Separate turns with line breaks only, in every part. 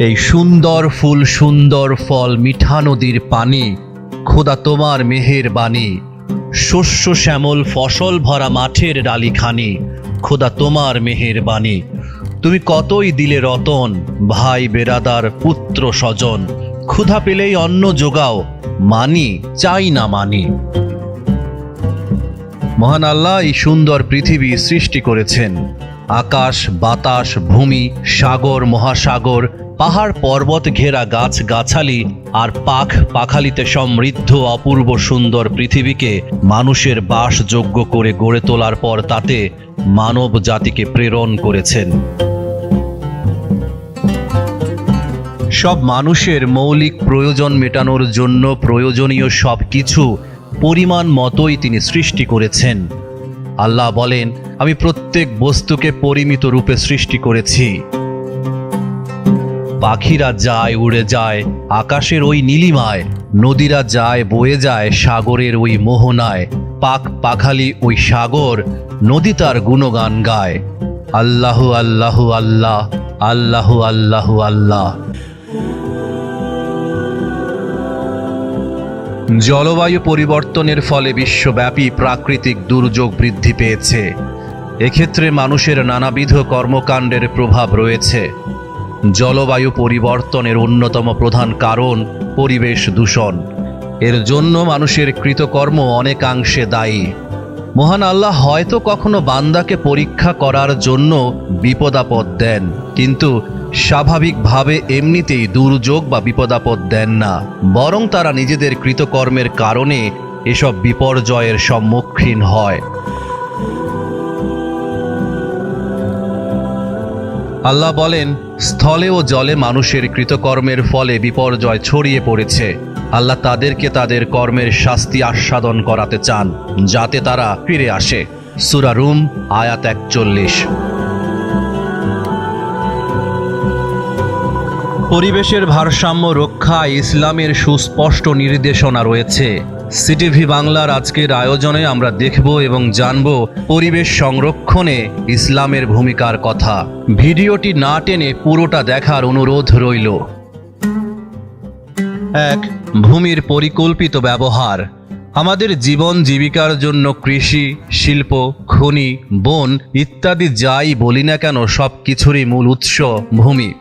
এই সুন্দর ফুল, সুন্দর ফল মিঠা নদীর পানি, খোদা তোমার মেহের বাণী। শস্য শ্যামল, ফসল ভরা মাঠের ডালিখানি, খোদা তোমার মেহের বাণী। তুমি কতই দিলে রতন, ভাই বেরাদার পুত্র স্বজন। ক্ষুধা পেলেই অন্ন যোগাও, মানি, চাই না মানি। মহান আল্লাহ এই সুন্দর পৃথিবী সৃষ্টি করেছেন। আকাশ, বাতাস, ভূমি, সাগর, মহাসাগর পাহাড় পর্বত ঘেরা গাছ গাছালি আর পাখ পাখালিতে সমৃদ্ধ অপূর্ব সুন্দর পৃথিবীকে মানুষের বাসযোগ্য করে গড়ে তোলার পর তাতে মানব জাতিকে প্রেরণ করেছেন। সব মানুষের মৌলিক প্রয়োজন মেটানোর জন্য প্রয়োজনীয় সব কিছু পরিমাণ মতোই তিনি সৃষ্টি করেছেন। আল্লাহ বলেন, আমি প্রত্যেক বস্তুকে পরিমিত রূপে সৃষ্টি করেছি। পাখিরা যায়, উড়ে যায়, আকাশের ওই নীলিমায়, নদীরা যায়, বয়ে যায়, সাগরের ওই মোহনায়, পাক পাখালি ওই সাগর, নদী তার গুণগান গায়। আল্লাহ আল্লাহ আল্লাহ আল্লাহ আল্লাহ আল্লাহ। জলবায়ু পরিবর্তনের ফলে বিশ্বব্যাপী প্রাকৃতিক দুর্যোগ বৃদ্ধি পেয়েছে। এক্ষেত্রে মানুষের নানাবিধ কর্মকাণ্ডের প্রভাব রয়েছে। জলবায়ু পরিবর্তনের অন্যতম প্রধান কারণ পরিবেশ দূষণ। এর জন্য মানুষের কৃতকর্ম অনেকাংশে দায়ী। মহান আল্লাহ হয়তো কখনো বান্দাকে পরীক্ষা করার জন্য বিপদাপদ দেন, কিন্তু স্বাভাবিকভাবে এমনিতেই দুর্যোগ বা বিপদাপদ দেন না। বরং তারা নিজেদের কৃতকর্মের কারণে এসব বিপর্যয়ের সম্মুখীন হয়। আল্লাহ বলেন, স্থলে ও জলে মানুষের কৃতকর্মের ফলে বিপর্যয় ছড়িয়ে পড়েছে। আল্লাহ তাদেরকে তাদের কর্মের শাস্তি আস্বাদন করাতে চান, যাতে তারা ফিরে আসে। সুরা রুম, আয়াত একচল্লিশ। পরিবেশের ভারসাম্য রক্ষায় ইসলামের সুস্পষ্ট নির্দেশনা রয়েছে। সিটিভি বাংলার আজকের আয়োজনে আমরা দেখব এবং জানব পরিবেশ সংরক্ষণে ইসলামের ভূমিকার কথা। ভিডিওটি না টেনে পুরোটা দেখার অনুরোধ রইল। এক, ভূমির পরিকল্পিত ব্যবহার। আমাদের জীবন জীবিকার জন্য কৃষি, শিল্প, খনি, বন ইত্যাদি যাই বলি না কেন সব কিছুরই মূল উৎস ভূমি।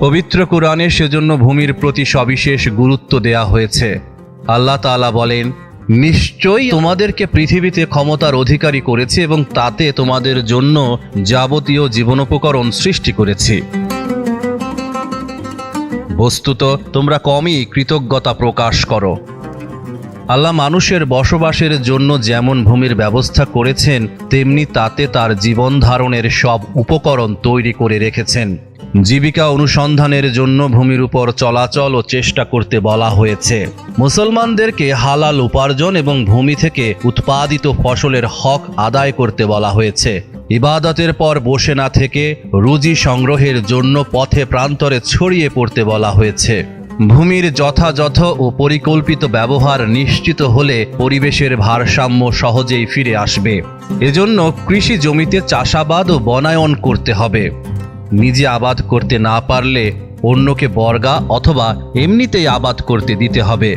পবিত্র কোরআনে সেজন্য ভূমির প্রতি সবিশেষ গুরুত্ব দেয়া হয়েছে। আল্লাহ তাআলা বলেন, নিশ্চয়ই তোমাদেরকে পৃথিবীতে ক্ষমতার অধিকারী করেছে এবং তাতে তোমাদের জন্য যাবতীয় জীবনোপকরণ সৃষ্টি করেছে। বস্তুত, তোমরা কমই কৃতজ্ঞতা প্রকাশ করো। আল্লাহ মানুষের বসবাসের জন্য যেমন ভূমির ব্যবস্থা করেছেন, তেমনি তাতে তার জীবন ধারণের সব উপকরণ তৈরি করে রেখেছেন। জীবিকা অনুসন্ধানের জন্য ভূমির উপর চলাচল ও চেষ্টা করতে বলা হয়েছে। মুসলমানদেরকে হালাল উপার্জন এবং ভূমি থেকে উৎপাদিত ফসলের হক আদায় করতে বলা হয়েছে। ইবাদতের পর বসে না থেকে রুজি সংগ্রহের জন্য পথে প্রান্তরে ছড়িয়ে পড়তে বলা হয়েছে। ভূমির যথাযথ ও পরিকল্পিত ব্যবহার নিশ্চিত হলে পরিবেশের ভারসাম্য সহজেই ফিরে আসবে। এজন্য কৃষি জমিতে চাষাবাদ ও বনায়ন করতে হবে। নিজে আবাদ করতে না পারলে অন্যকে বর্গা অথবা এমনিতেই আবাদ করতে দিতে হবে।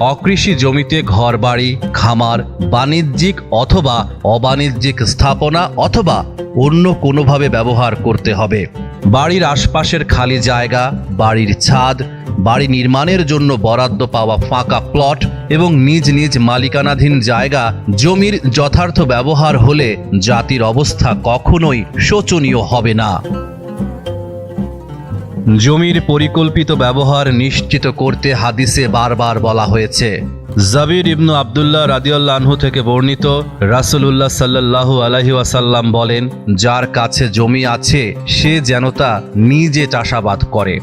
অকৃষি জমিতে ঘরবাড়ি, খামার, বাণিজ্যিক অথবা অবাণিজ্যিক স্থাপনা অথবা অন্য কোনোভাবে ব্যবহার করতে হবে। বাড়ির আশপাশের খালি জায়গা, বাড়ির ছাদ বাড়ি নির্মাণের জন্য বরাদ্দ পাওয়া ফাঁকা প্লট এবং নিজ নিজ মালিকানাধীন জায়গা জমির যথার্থ ব্যবহার হলে জাতির অবস্থা কখনোই শোচনীয় হবে না। জমির পরিকল্পিত ব্যবহার নিশ্চিত করতে হাদিসে বারবার বলা হয়েছে। জাবির ইবনু আবদুল্লাহ রাদিউল্লাহ আনহু থেকে বর্ণিত রাসূলুল্লাহ সাল্লাল্লাহু আলাইহি ওয়াসাল্লাম বলেন, যার কাছে জমি আছে, সে যেন তা নিজে চাষাবাদ করে।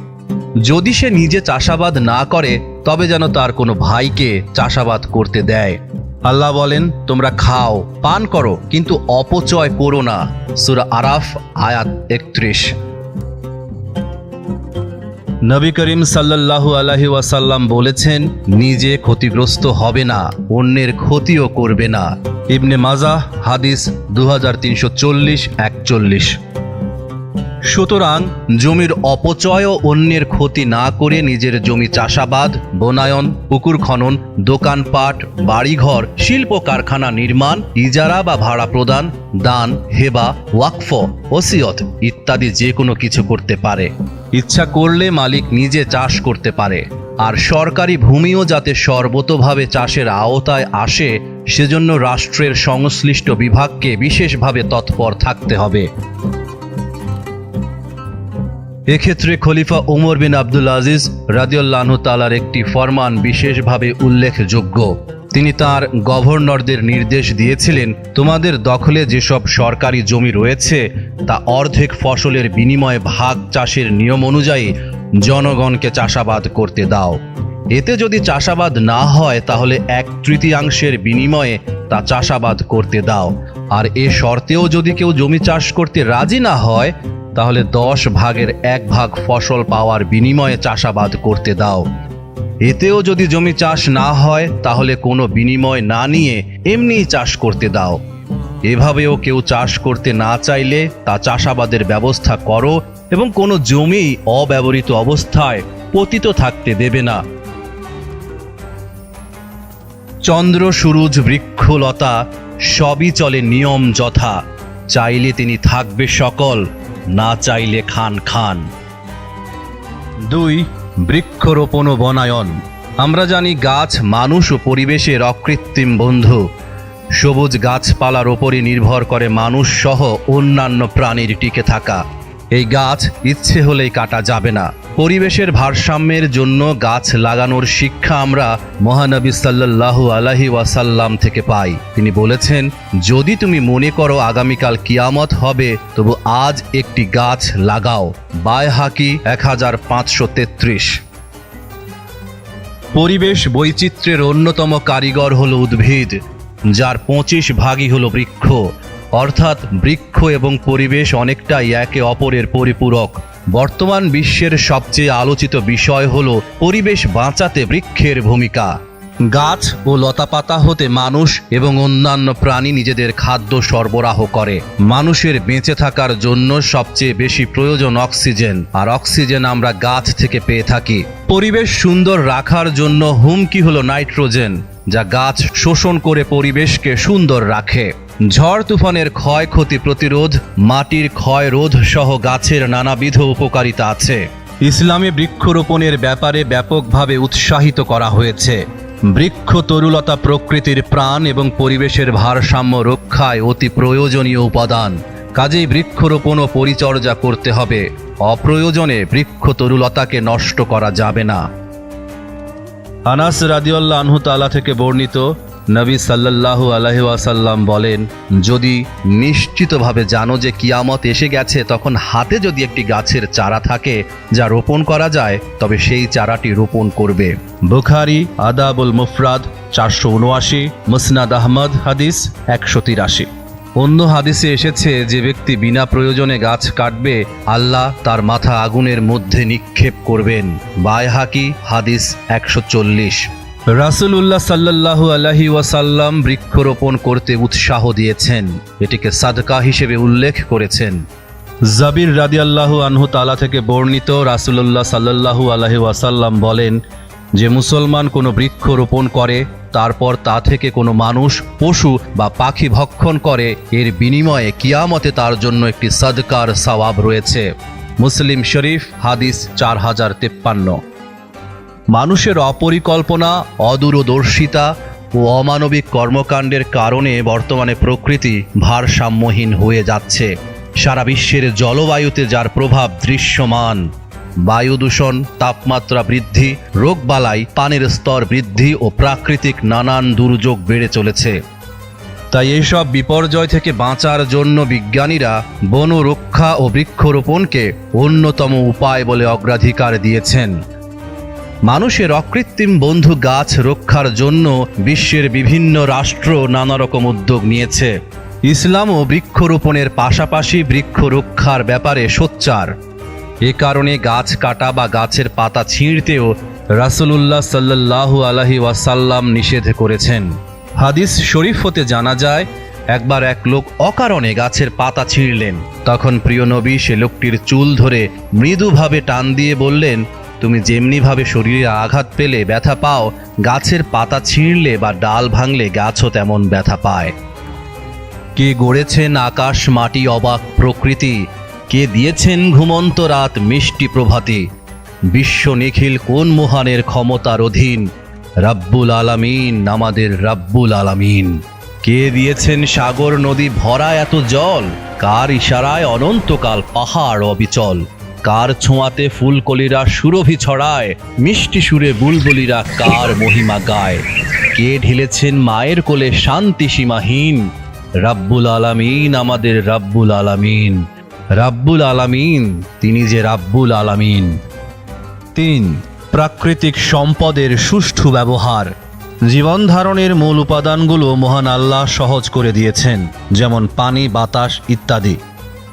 যদি সে নিজে চাষাবাদ না করে, তবে যেন তার কোনো ভাইকে চাষাবাদ করতে দেয়। আল্লাহ বলেন, তোমরা খাও, পান করো, কিন্তু অপচয় করো না। সূরা আরাফ, আয়াত একত্রিশ। নবী করিম সাল্লাল্লাহু আলাইহি ওয়াসাল্লাম বলেছেন, নিজে ক্ষতিগ্রস্ত হবে না, অন্যের ক্ষতিও করবে না। ইবনে মাজাহ, হাদিস দু হাজার তিনশো চল্লিশ, একচল্লিশ। সুতরাং জমির অপচয় ও অন্যের ক্ষতি না করে নিজের জমি চাষাবাদ, বনায়ন, পুকুর খনন, দোকানপাট, বাড়িঘর, শিল্প কারখানা নির্মাণ, ইজারা বা ভাড়া প্রদান, দান, হেবা, ওয়াকফ, ওসিয়ত ইত্যাদি যে কোনো কিছু করতে পারে। ইচ্ছা করলে মালিক নিজে চাষ করতে পারে। আর সরকারি ভূমিও যাতে সর্বতোভাবে চাষের আওতায় আসে, সেজন্য রাষ্ট্রের সংশ্লিষ্ট বিভাগকে বিশেষভাবে তৎপর থাকতে হবে। এক্ষেত্রে খলিফা ওমর বিন আব্দুল আজিজ রাদিউল্লাহ তালার একটি ফরমান বিশেষভাবে উল্লেখযোগ্য। তিনি তার গভর্নরদের নির্দেশ দিয়েছিলেন, তোমাদের দখলে যেসব সরকারি জমি রয়েছে, তা অর্ধেক ফসলের বিনিময়ে ভাগ চাষের নিয়ম অনুযায়ী জনগণকে চাষাবাদ করতে দাও। এতে যদি চাষাবাদ না হয়, তাহলে এক তৃতীয়াংশের বিনিময়ে তা চাষাবাদ করতে দাও। আর এ শর্তেও যদি কেউ জমি চাষ করতে রাজি না হয় তাহলে দশ ভাগের এক ভাগ ফসল পাওয়ার বিনিময়ে চাষাবাদ করতে দাও। এতেও যদি জমি চাষ না হয়, তাহলে কোনো বিনিময় না নিয়ে এমনিই চাষ করতে দাও। এভাবেও কেউ চাষ করতে না চাইলে তা চাষাবাদের ব্যবস্থা করো এবং কোনো জমি অব্যবহৃত অবস্থায় পতিত থাকতে দেবে না। চন্দ্র, সুরুজ বৃক্ষলতা সবই চলে নিয়ম যথা। চাইলে তিনি থাকবে সকল। না চাইলে খান খান। দুই, বৃক্ষরোপণ ও বনায়ন। আমরা জানি গাছ, মানুষ ও পরিবেশের অকৃত্রিম বন্ধু। সবুজ গাছপালার ওপরই নির্ভর করে মানুষ সহ অন্যান্য প্রাণীর টিকে থাকা। এই গাছ ইচ্ছে হলেই কাটা যাবে না। পরিবেশের ভারসাম্যের জন্য গাছ লাগানোর শিক্ষা আমরা মহানবী সাল্লাল্লাহু আলাহি ওয়াসাল্লাম থেকে পাই। তিনি বলেছেন, যদি তুমি মনে করো আগামীকাল কিয়ামত হবে, তবু আজ একটি গাছ লাগাও। বায় হাকি এক হাজার পাঁচশো তেত্রিশ। পরিবেশ বৈচিত্র্যের অন্যতম কারিগর হল উদ্ভিদ, যার পঁচিশ ভাগই হল বৃক্ষ। অর্থাৎ বৃক্ষ এবং পরিবেশ অনেকটাই একে অপরের পরিপূরক। বর্তমান বিশ্বের সবচেয়ে আলোচিত বিষয় হল পরিবেশ বাঁচাতে বৃক্ষের ভূমিকা। গাছ ও লতাপাতা হতে মানুষ এবং অন্যান্য প্রাণী নিজেদের খাদ্য সরবরাহ করে। মানুষের বেঁচে থাকার জন্য সবচেয়ে বেশি প্রয়োজন অক্সিজেন। আর অক্সিজেন আমরা গাছ থেকে পেয়ে থাকি। পরিবেশ সুন্দর রাখার জন্য হুমকি হলো নাইট্রোজেন, যা গাছ শোষণ করে পরিবেশকে সুন্দর রাখে। ঝড় তুফানের ক্ষয়ক্ষতি প্রতিরোধ, মাটির ক্ষয় রোধ সহ গাছের নানাবিধ উপকারিতা আছে। ইসলামে বৃক্ষরোপণের ব্যাপারে ব্যাপকভাবে উৎসাহিত করা হয়েছে। বৃক্ষ তরুলতা প্রকৃতির প্রাণ এবং পরিবেশের ভারসাম্য রক্ষায় অতি প্রয়োজনীয় উপাদান। কাজেই বৃক্ষরোপণ ও পরিচর্যা করতে হবে। অপ্রয়োজনে বৃক্ষ তরুলতাকে নষ্ট করা যাবে না। আনাস রাদিউল্লাহ আনহু তালা থেকে বর্ণিত নবী সাল্লাল্লাহু আলাইহি ওয়াসাল্লাম বলেন, যদি নিশ্চিতভাবে জানো যে কিয়ামত এসে গেছে, তখন হাতে যদি একটি গাছের চারা থাকে যা রোপণ করা যায়, তবে সেই চারাটি রোপণ করবে। বুখারি, আদাবুল মুফরাদ, চারশো উনআশি, মুসনাদ আহমদ, হাদিস একশো তিরাশি। অন্য হাদিসে এসেছে যে ব্যক্তি বিনা প্রয়োজনে গাছ কাটবে, আল্লাহ তার মাথা আগুনের মধ্যে নিক্ষেপ করবেন। বায়হাকি, হাদিস একশো চল্লিশ। রাসুলুল্লাহ সাল্লাল্লাহু আলাহি ওয়াসাল্লাম বৃক্ষরোপণ করতে উৎসাহ দিয়েছেন। এটিকে সাদকা হিসেবে উল্লেখ করেছেন। জাবির রাদিয়াল্লাহু আনহু তালা থেকে বর্ণিত রাসুলুল্লাহ সাল্লাল্লাহু আলাহি ওয়াসাল্লাম বলেন, যে মুসলমান কোনো বৃক্ষ রোপণ করে, তারপর তা থেকে কোনো মানুষ, পশু বা পাখি ভক্ষণ করে, এর বিনিময়ে কিয়ামতে তার জন্য একটি সদকার সওয়াব রয়েছে। মুসলিম শরীফ, হাদিস চার হাজার তেপ্পান্ন। মানুষের অপরিকল্পনা, অদূরদর্শিতা ও অমানবিক কর্মকাণ্ডের কারণে বর্তমানে প্রকৃতি ভারসাম্যহীন হয়ে যাচ্ছে। সারা বিশ্বের জলবায়ুতে যার প্রভাব দৃশ্যমান। বায়ু দূষণ, তাপমাত্রা বৃদ্ধি রোগবালাই পানির স্তর বৃদ্ধি ও প্রাকৃতিক নানান দুর্যোগ বেড়ে চলেছে। তাই এইসব বিপর্যয় থেকে বাঁচার জন্য বিজ্ঞানীরা বন রক্ষা ও বৃক্ষরোপণকে অন্যতম উপায় বলে অগ্রাধিকার দিয়েছেন। মানুষের অকৃত্রিম বন্ধু গাছ রক্ষার জন্য বিশ্বের বিভিন্ন রাষ্ট্র নানা রকম উদ্যোগ নিয়েছে। ইসলামও বৃক্ষরোপণের পাশাপাশি বৃক্ষ রক্ষার ব্যাপারে সোচ্চার। এ কারণে গাছ কাটা বা গাছের পাতা ছিঁড়তেও রাসূলুল্লাহ সাল্লাল্লাহু আলাহি ওয়াসাল্লাম নিষেধ করেছেন। হাদিস শরীফ হতে জানা যায়, একবার এক লোক অকারণে গাছের পাতা ছিঁড়লেন। তখন প্রিয় নবী সে লোকটির চুল ধরে মৃদুভাবে টান দিয়ে বললেন তুমি যেমনিভাবে শরীরে আঘাত পেলে ব্যথা পাও, গাছের পাতা ছিঁড়লে বা ডাল ভাঙলে গাছও তেমন ব্যথা পায়। কে গড়েছেন আকাশ, মাটি, অবাক প্রকৃতি? কে দিয়েছেন ঘুমন্ত রাত, মিষ্টি প্রভাতি? বিশ্ব নিখিল কোন মহানের ক্ষমতার অধীন? রাব্বুল আলামিন, আমাদের রাব্বুল আলামিন। কে দিয়েছেন সাগর নদী ভরা এত জল? কার ইশারায় অনন্তকাল পাহাড় অবিচল? কার ছোঁয়াতে ফুলকলিরা সুরভি ছড়ায়, মিষ্টি সুরে বুলবুলিরা কার মহিমা গায়? কে ঢিলেছেন মায়ের কোলে শান্তি সীমাহীন? রাব্বুল আলামিন আমাদের রাব্বুল আলামিন। রাব্বুল আলামিন, তিনি যে রাব্বুল আলামিন। তিন, প্রাকৃতিক সম্পদের সুষ্ঠু ব্যবহার। জীবন ধারণের মূল উপাদানগুলো মহান আল্লাহ সহজ করে দিয়েছেন, যেমন পানি, বাতাস ইত্যাদি।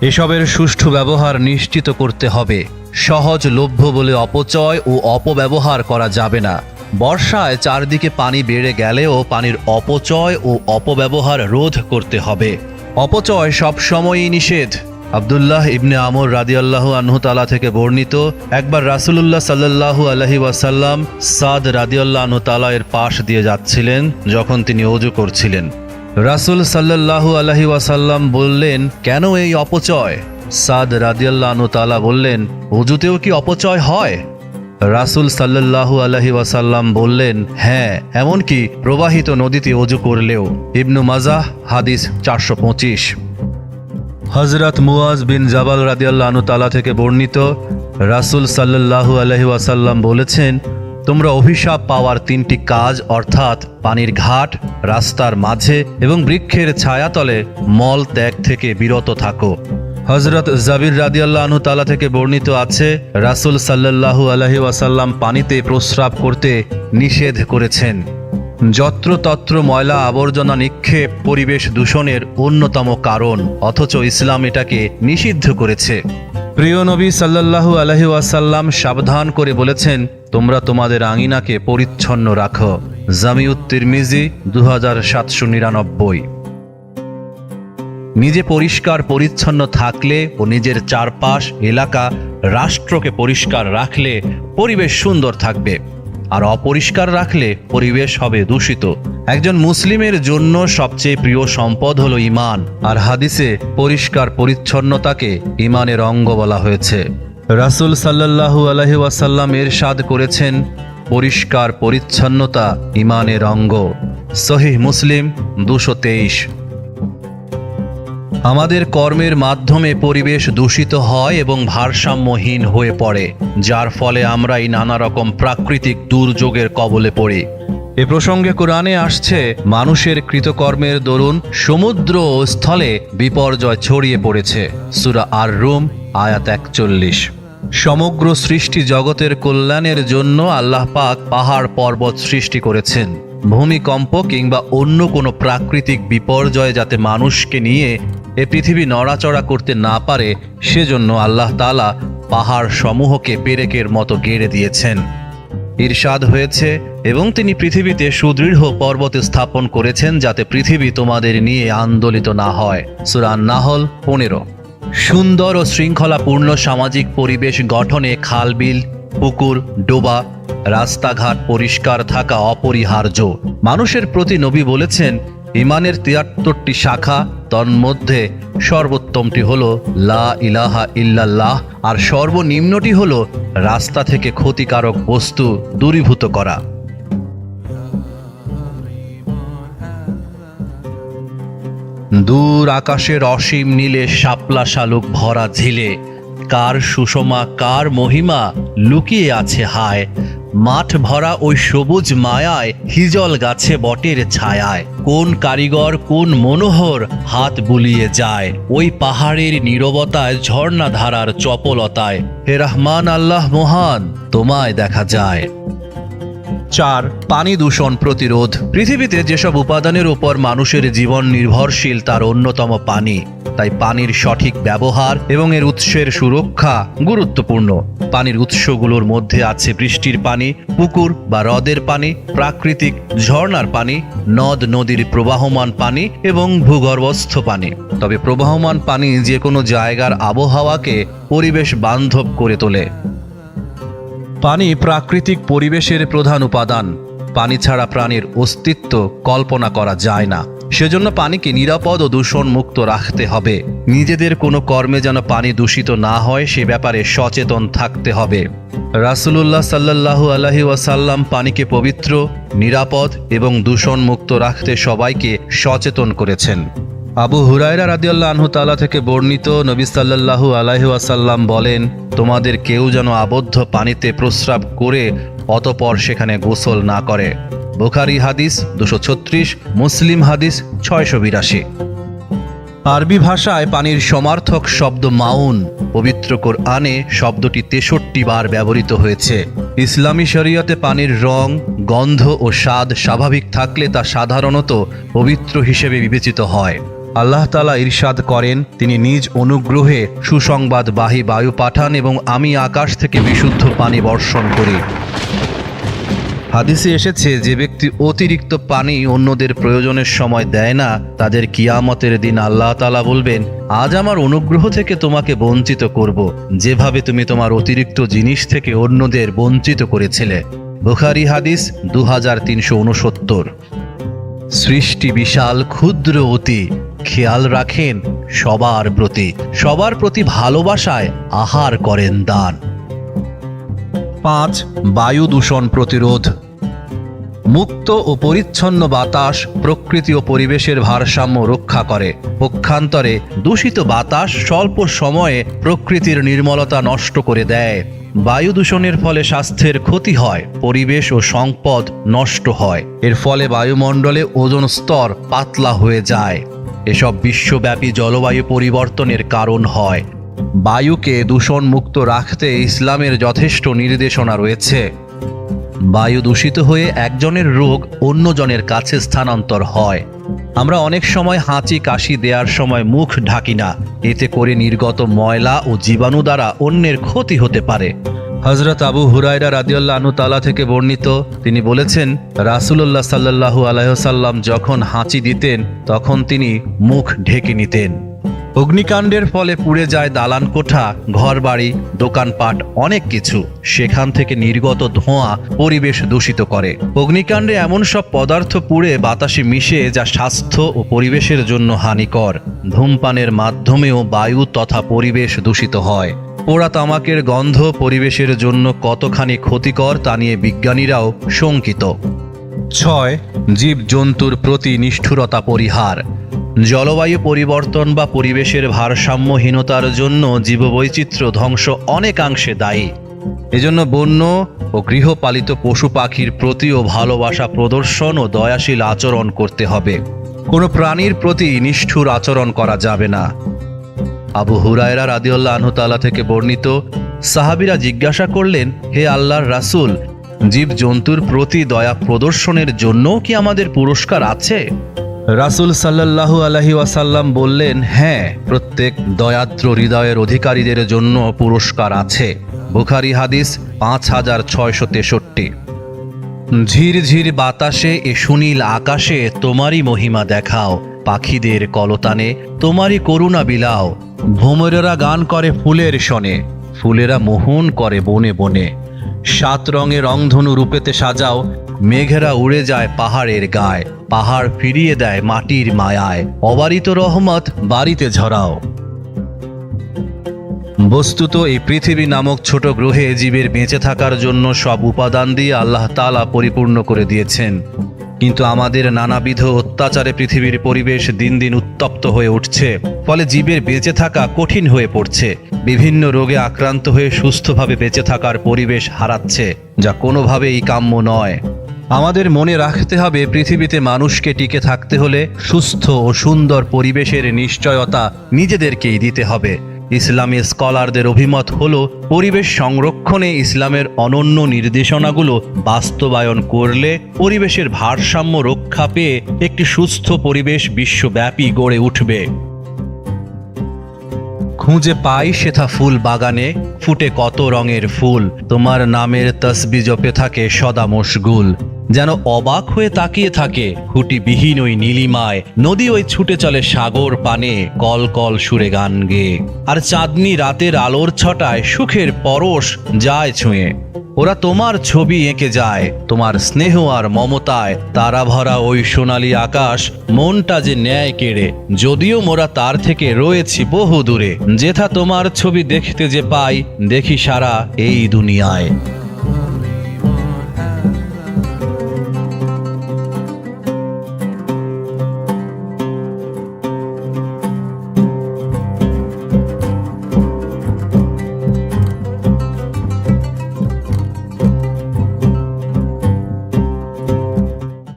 এসবের সুষ্ঠু ব্যবহার নিশ্চিত করতে হবে। সহজলভ্য বলে অপচয় ও অপব্যবহার করা যাবে না। বর্ষায় চারদিকে পানি বেড়ে গেলেও পানির অপচয় ও অপব্যবহার রোধ করতে হবে। অপচয় সবসময়ই নিষেধ। আবদুল্লাহ ইবনে আমর রাদিয়াল্লাহু আনহু তালা থেকে বর্ণিত একবার রাসূলুল্লাহ সাল্লাল্লাহু আলহি ওয়াসাল্লাম সাদ রাদিয়াল্লাহ আনহু তালা এর পাশ দিয়ে যাচ্ছিলেন, যখন তিনি অজু করছিলেন। রাসূল সাল্লাল্লাহু আলহি ওয়াসাল্লাম বললেন, কেন এই অপচয়? সাদ রাদিয়াল্লাহ তালা বললেন অজুতেও কি অপচয় হয়? রাসূল সাল্লাল্লাহু আলহি ওয়াসাল্লাম বললেন হ্যাঁ এমনকি প্রবাহিত নদীতে অজু করলেও। ইবনু মাজাহ, হাদিস চারশো পঁচিশ। হজরত মুয়াজ বিন জাবাল রাদিয়াল্লাহ তালা থেকে বর্ণিত, রাসূল সাল্লাল্লাহু আলহি ওয়াসাল্লাম বলেছেন তোমরা অভিশাপ পাওয়ার তিনটি কাজ, অর্থাৎ পানির ঘাট, রাস্তার মাঝে এবং বৃক্ষের ছায়াতলে মল ত্যাগ থেকে বিরত থাকো। হজরত জাবির রাদিয়াল্লাহ আনহু তালা থেকে বর্ণিত আছে, রাসূল সাল্লাল্লাহু আলহি ওয়াসাল্লাম পানিতে প্রস্রাব করতে নিষেধ করেছেন। যত্রতত্র ময়লা আবর্জনা নিক্ষেপ পরিবেশ দূষণের অন্যতম কারণ, অথচ ইসলাম এটাকে নিষিদ্ধ করেছে। প্রিয় নবী সাল্লাল্লাহু আলহি ওয়াসাল্লাম সাবধান করে বলেছেন, তোমরা তোমাদের আঙিনাকে পরিচ্ছন্ন রাখো। জামিউত্তির মিজি দু হাজার সাতশো নিরানব্বই। নিজে পরিষ্কার পরিচ্ছন্ন থাকলে ও নিজের চারপাশ, এলাকা, রাষ্ট্রকে পরিষ্কার রাখলে পরিবেশ সুন্দর থাকবে। আর অপরিষ্কার রাখলে পরিবেশ হবে দূষিত। একজন মুসলিমের জন্য সবচেয়ে প্রিয় সম্পদ হলো ইমান আর হাদিসে পরিষ্কার পরিচ্ছন্নতাকে ইমানের অঙ্গ বলা হয়েছে। রাসূল সাল্লাল্লাহু আলহি ওয়াসাল্লাম এরশাদ করেছেন, পরিষ্কার পরিচ্ছন্নতা ইমানের অঙ্গ। সহিহ মুসলিম দুশো তেইশ। আমাদের কর্মের মাধ্যমে পরিবেশ দূষিত হয় এবং ভারসাম্যহীন হয়ে পড়ে, যার ফলে আমরা এই নানা রকম প্রাকৃতিক দুর্যোগের কবলে পড়ি। এ প্রসঙ্গে কোরআনে আসছে, মানুষের কৃতকর্মের দরুন সমুদ্র ও স্থলে বিপর্যয় ছড়িয়ে পড়েছে। সুরা আর রুম আয়াত একচল্লিশ। সমগ্র সৃষ্টি জগতের কল্যাণের জন্য আল্লাহ পাক পাহাড় পর্বত সৃষ্টি করেছেন। ভূমিকম্প কিংবা অন্য কোনো প্রাকৃতিক বিপর্যয় যাতে মানুষকে নিয়ে এ পৃথিবী নড়াচড়া করতে না পারে, সেজন্য আল্লাহ তালা পাহাড় সমূহকে পেরেকের মতো গেড়ে দিয়েছেন। ঈর্ষাদ হয়েছে এবং তিনি পৃথিবীতে সুদৃঢ় পর্বত স্থাপন করেছেন যাতে পৃথিবী তোমাদের নিয়ে আন্দোলিত না হয়। সুরান নাহল পনেরো। সুন্দর ও শৃঙ্খলাপূর্ণ সামাজিক পরিবেশ গঠনে খালবিল পুকুর, ডোবা, রাস্তাঘাট পরিষ্কার থাকা অপরিহার্য। মানুষের প্রতি নবী বলেছেন ইমানের তিয়াত্তরটি শাখা, তন্মধ্যে সর্বোত্তমটি হল লা ইলাহা ইল্লাল্লাহ, আর সর্বনিম্নটি হল রাস্তা থেকে ক্ষতিকারক বস্তু দূরীভূত করা। দূর আকাশের অসীম নীলে শাপলা শালুক ভরা ঝিলে কার সুষমা, কার মহিমা লুকিয়ে আছে হায়। মাঠ ভরা ওই সবুজ মায়ায় হিজল গাছে বটের ছায়ায়। কোন কারিগর, কোন মনোহর হাত বুলিয়ে যায়। ওই পাহাড়ের নীরবতায়, ঝর্ণাধারার চপলতায়। হে রহমান, আল্লাহ মহান, তোমায় দেখা যায়। চার, পানি দূষণ প্রতিরোধ। পৃথিবীতে যেসব উপাদানের উপর মানুষের জীবন নির্ভরশীল, তার অন্যতম পানি। তাই পানির সঠিক ব্যবহার এবং এর উৎসের সুরক্ষা গুরুত্বপূর্ণ। পানির উৎসগুলোর মধ্যে আছে বৃষ্টির পানি, পুকুর বা হ্রদের পানি, প্রাকৃতিক ঝর্ণার পানি, নদ, নদীর প্রবাহমান পানি এবং ভূগর্ভস্থ পানি। তবে প্রবাহমান পানি যে কোনো জায়গার আবহাওয়াকে পরিবেশ বান্ধব করে তোলে। পানি প্রাকৃতিক পরিবেশের প্রধান উপাদান। পানি ছাড়া প্রাণীর অস্তিত্ব কল্পনা করা যায় না। সেজন্য পানিকে নিরাপদ ও দূষণ মুক্ত রাখতে হবে। নিজেদের কোনো কর্মে যেন পানি দূষিত না হয়, সে ব্যাপারে সচেতন থাকতে হবে। রাসুলুল্লাহ সাল্লাল্লাহু আলহি ওয়াসাল্লাম পানিকে পবিত্র, নিরাপদ এবং দূষণ মুক্ত রাখতে সবাইকে সচেতন করেছেন। আবু হুরায়রা রাদিয়াল্লাহ আনহু তাআলা থেকে বর্ণিত নবী সাল্লাল্লাহু আলাইহি ওয়াসাল্লাম বলেন, তোমাদের কেউ যেন আবদ্ধ পানিতে প্রস্রাব করে অতপর সেখানে গোসল না করে। বুখারি হাদিস দুশো ছত্রিশ, মুসলিম হাদিস ছয়শো বিরাশি। আরবি ভাষায় পানির সমার্থক শব্দ মাউন। পবিত্র কোরআনে শব্দটি তেষট্টি বার ব্যবহৃত হয়েছে। ইসলামী শরীয়তে পানির রং, গন্ধ ও স্বাদ স্বাভাবিক থাকলে তা সাধারণত পবিত্র হিসেবে বিবেচিত হয়। আল্লাহ তালা ইরশাদ করেন, তিনি নিজ অনুগ্রহে সুসংবাদ সুসংবাদবাহী বায়ু পাঠান এবং আমি আকাশ থেকে বিশুদ্ধ পানি বর্ষণ করি। হাদিসে এসেছে যে ব্যক্তি অতিরিক্ত পানি অন্যদের প্রয়োজনের সময় দেয় না, তাদের কিয়ামতের দিন আল্লাহ তালা বলবেন, আজ আমার অনুগ্রহ থেকে তোমাকে বঞ্চিত করব, যেভাবে তুমি তোমার অতিরিক্ত জিনিস থেকে অন্যদের বঞ্চিত করেছিলে। বুখারি হাদিস দু হাজার তিনশো উনসত্তর। সৃষ্টি বিশাল, ক্ষুদ্র অতি। খেয়াল রাখেন, সবার প্রতি সবার প্রতি ভালোবাসায় আহার করেন দান। পাঁচ, বায়ু দূষণ প্রতিরোধ। মুক্ত ও পরিচ্ছন্ন বাতাস প্রকৃতি ও পরিবেশের ভারসাম্য রক্ষা করে। পক্ষান্তরে দূষিত বাতাস স্বল্প সময়ে প্রকৃতির নির্মলতা নষ্ট করে দেয়। বায়ু দূষণের ফলে স্বাস্থ্যের ক্ষতি হয়, পরিবেশ ও সম্পদ নষ্ট হয়। এর ফলে বায়ুমণ্ডলে ওজন স্তর পাতলা হয়ে যায়। এসব বিশ্বব্যাপী জলবায়ু পরিবর্তনের কারণ হয়। বায়ুকে দূষণমুক্ত রাখতে ইসলামের যথেষ্ট নির্দেশনা রয়েছে। বায়ু দূষিত হয়ে একজনের রোগ অন্যজনের কাছে স্থানান্তর হয়। আমরা অনেক সময় হাঁচি কাশি দেওয়ার সময় মুখ ঢাকি না। এতে করে নির্গত ময়লা ও জীবাণু দ্বারা অন্যের ক্ষতি হতে পারে। হজরত আবু হুরাইরা রাদিউল্লাহ আনু তালা থেকে বর্ণিত, তিনি বলেছেন, রাসুলুল্লাহ সাল্লাহু আলাইসাল্লাম যখন হাঁচি দিতেন, তখন তিনি মুখ ঢেকে নিতেন। অগ্নিকাণ্ডের ফলে পুড়ে যায় দালান কোঠা, ঘরবাড়ি, দোকানপাট, অনেক কিছু। সেখান থেকে নির্গত ধোঁয়া পরিবেশ দূষিত করে। অগ্নিকাণ্ডে এমন সব পদার্থ পুড়ে বাতাসে মিশে যা স্বাস্থ্য ও পরিবেশের জন্য হানিকর। ধূমপানের মাধ্যমেও বায়ু তথা পরিবেশ দূষিত হয়। পোড়া তামাকের গন্ধ পরিবেশের জন্য কতখানি ক্ষতিকর তা নিয়ে বিজ্ঞানীরাও শঙ্কিত। ছয়, জীবজন্তুর প্রতি নিষ্ঠুরতা পরিহার। জলবায়ু পরিবর্তন বা পরিবেশের ভারসাম্যহীনতার জন্য জীববৈচিত্র্য ধ্বংস অনেকাংশে দায়ী। এজন্য বন্য ও গৃহপালিত পশু পাখির প্রতিও ভালোবাসা প্রদর্শন ও দয়াশীল আচরণ করতে হবে। কোনো প্রাণীর প্রতি নিষ্ঠুর আচরণ করা যাবে না। আবু হুরায়রা রাদিউল্লাহ আনহুতালা থেকে বর্ণিত, সাহাবিরা জিজ্ঞাসা করলেন, হে আল্লাহর রাসূল জীব জন্তুর প্রতি দয়া প্রদর্শনের জন্য কি আমাদের পুরস্কার আছে? রাসূল সাল্লাল্লাহু আলাইহি ওয়াসাল্লাম বললেন হ্যাঁ প্রত্যেক দয়াদ্র হৃদয়ের অধিকারীদের জন্য পুরস্কার আছে। বুখারি হাদিস পাঁচ হাজার ছয়শো তেষট্টি। ঝিরঝির বাতাসে এ সুনীল আকাশে তোমারই মহিমা দেখাও। পাখিদের কলতানে, তোমারই করুণা বিলাও। ভোমরেরা গান করে ফুলের শনে, ফুলেরা মোহন করে বনে বনে। সাত রঙে রংধনু রূপেতে সাজাও, মেঘেরা উড়ে যায় পাহাড়ের গায়ে, পাহাড় ফিরিয়ে দেয় মাটির মায়ায়। অবারিত রহমত বাড়িতে ঝরাও। বস্তুত এই পৃথিবী নামক ছোট গ্রহে জীবের বেঁচে থাকার জন্য সব উপাদান দিয়ে আল্লাহ তাআলা পরিপূর্ণ করে দিয়েছেন। কিন্তু আমাদের নানাবিধ অত্যাচারে পৃথিবীর পরিবেশ দিন দিন উত্তপ্ত হয়ে উঠছে। ফলে জীবের বেঁচে থাকা কঠিন হয়ে পড়ছে। বিভিন্ন রোগে আক্রান্ত হয়ে সুস্থভাবে বেঁচে থাকার পরিবেশ হারাচ্ছে, যা কোনোভাবেই কাম্য নয়। আমাদের মনে রাখতে হবে, পৃথিবীতে মানুষকে টিকে থাকতে হলে সুস্থ ও সুন্দর পরিবেশের নিশ্চয়তা নিজেদেরকেই দিতে হবে। ইসলামী স্কলারদের অভিমত হল পরিবেশ সংরক্ষণে ইসলামের অনন্য নির্দেশনাগুলো বাস্তবায়ন করলে পরিবেশের ভারসাম্য রক্ষা পেয়ে একটি সুস্থ পরিবেশ বিশ্বব্যাপী গড়ে উঠবে। খুঁজে পাই সেথা ফুল বাগানে, ফুটে কত রঙের ফুল, তোমার নামের তসবি জপে থাকে সদা মশগুল। যেন অবাক হয়ে তাকিয়ে থাকে খুঁটিবিহীন ওই নীলিমায়। নদী ওই ছুটে চলে সাগর পানে, কল কল সুরে গান গেয়ে আর চাঁদনি রাতের আলোর ছটায় সুখের পরশ যায় ছুঁয়ে। ওরা তোমার ছবি এঁকে যায়, তোমার স্নেহ আর মমতায়। তারা ভরা ওই সোনালি আকাশ, মনটা যে ন্যায় কেড়ে। যদিও মোরা তার থেকে রয়েছি বহু দূরে যেথা তোমার ছবি দেখতে যে পাই, দেখি সারা এই দুনিয়ায়।